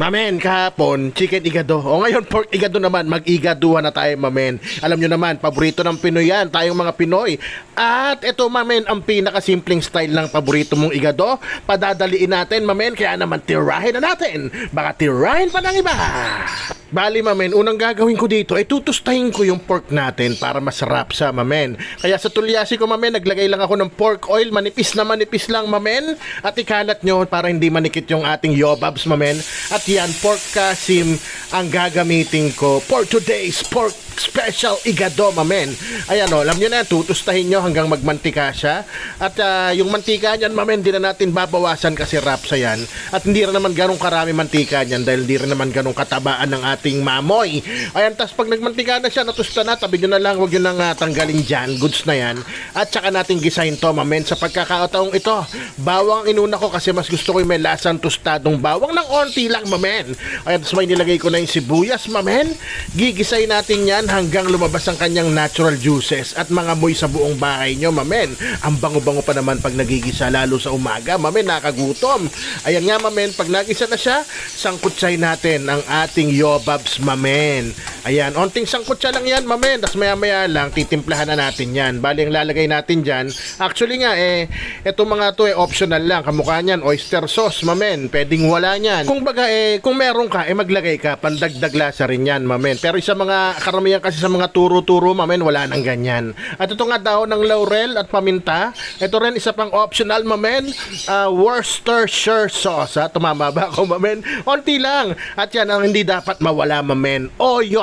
Mamen, kahapon, chicken igado. O ngayon, pork igado naman. Mag-igaduhan na tayo, mamen. Alam nyo naman, paborito ng Pinoy yan. Tayong mga Pinoy. At ito, mamen, ang pinakasimpleng style ng paborito mong igado. Padadaliin natin, mamen. Kaya naman, tirahin na natin. Baka tirahin pa ng iba. Bali, mamen, unang gagawin ko dito ay tutustahin ko yung pork natin para masarap sa mamen. Kaya sa tulyasi ko, mamen, naglagay lang ako ng pork oil. Manipis na manipis lang, mamen. At ikalat nyo para hindi manikit yung ating yobabs, mamen. At yan, pork kasim ang gagamitin ko for today's pork special igado, mamen. Ayan o, alam nyo na, tutustahin nyo hanggang magmantika siya. At ah, yung mantika niyan, mamen, di na natin babawasan kasi rapsa yan. At hindi rin naman ganong karami mantika niyan dahil hindi rin naman ganong katabaan ng ating mamoy. Ayan, tas pag nagmantika na siya, natusta na, tabi nyo na lang, huwag nyo nang ah, tanggalin dyan. Goods na yan. At saka natin gisahin to, mamen. Sa pagkakataong ito, bawang ang inuna ko kasi mas gusto ko yung may lasang tostadong bawang ng onti lang, mamen. Ayan, tas may nilagay ko na yung sibuyas, mamen. Gigisay natin yan hanggang lumabas ang kanyang natural juices at mga moy sa buong bahay nyo, mamen. Ang bango-bango pa naman pag nagigisa lalo sa umaga, mamen, nakagutom. Ayan nga, mamen, pag nagisa na siya, sangkutsay natin ang ating yobabs, mamen. Ayan, onting sangkutsa lang yan, mamen. Tapos maya-maya lang, titimplahan na natin yan. Bali, ang lalagay natin dyan, actually nga, eh, eto mga to, eh, optional lang. Kamukha niyan, oyster sauce, mamen. Pwedeng wala niyan. Kung baga, eh, kung meron ka, eh, maglagay ka. Pandagdag lasa rin yan, mamen. Pero sa mga, karamihan kasi sa mga turo-turo, mamen, wala nang ganyan. At ito nga daw ng laurel at paminta. Ito rin isa pang optional, mamen. Uh, Worcestershire sauce, ha? Tumama ba ako, mamen? Onti lang. At yan ang hindi dapat mawala, mamen.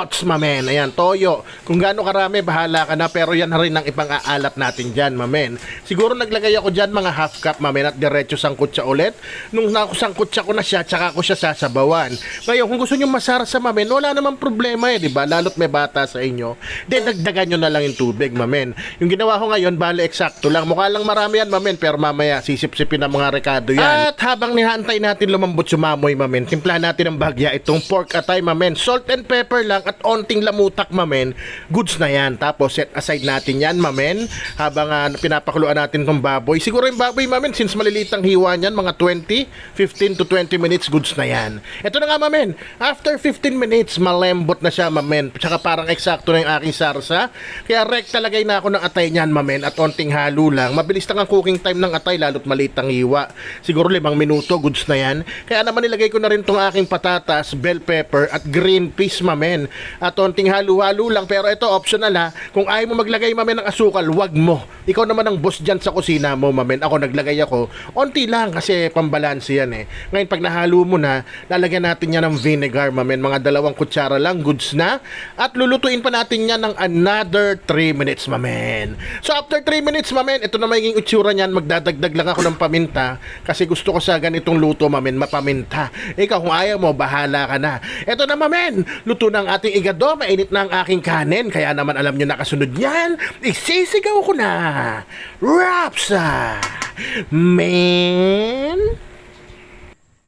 Oyots, mamen. Ayan, toyo. Kung gaano karami, bahala ka na. Pero yan rin ang ipang-aalat natin dyan, mamen. Siguro naglagay ako dyan mga half cup, mamen, at diretso sangkutsa ulit. Nung nakusangkutsa ko na siya, tsaka ko siya sasabawan. Ngayon, kung gusto nyo masarsa, mamen, wala namang problema eh, di ba? Lalo't may bata sa inyo. De, dagdagan nyo na lang yung tubig, mamen. Yung ginawa ko ngayon, bale, eksakto lang. Mukha lang marami yan, mamen, pero mamaya, sisip-sipin ng mga rekado yan. At habang nihantay natin lumambot sumamoy, mamen, timplahan natin ng bagya itong pork atay, mamen. Salt and pepper lang at onting lamutak, mamen. Goods na yan. Tapos, set aside natin yan, mamen. Habang uh, pinapakuluan natin tong baboy. Siguro yung baboy, mamen, since maliliit ang hiwa niyan, mga 20, 15 to 20 minutes, goods na yan. Ito na nga, mamen. After 15 minutes, malembot na siya, mamen. Tsaka parang eksakto na yung aking sarsa. Kaya rek talagay na ako ng atay niyan, mamen. At onting halo lang. Mabilis lang ang cooking time ng atay, lalo't maliit ang hiwa. Siguro limang minuto, goods na yan. Kaya naman nilagay ko na rin tong aking patatas, bell pepper, at green peas, mamen. At onting halo-halo lang. Pero ito, optional ha. Kung ayaw mo maglagay, mamen, ng asukal, wag mo. Ikaw naman ang boss dyan sa kusina mo, mamen. Ako naglagay ako. Onti lang kasi pambalanse yan eh. Ngayon, pag nahalo mo na, lalagyan natin yan ng vinegar, mamen. Mga dalawang kutsara lang, goods na. At lulutuin pa natin yan ng another 3 minutes, mamen. So, after 3 minutes, mamen, ito na magiging itsura niyan. Magdadagdag lang ako ng paminta kasi gusto ko sa ganitong luto, mamen, mapaminta. Ikaw, kung ayaw mo, bahala ka na. Ito na, mamen. Luto ng ating igado. Mainit na ang aking kanin. Kaya naman alam nyo nakasunod yan. Isisigaw ko na. Rapsa! Man!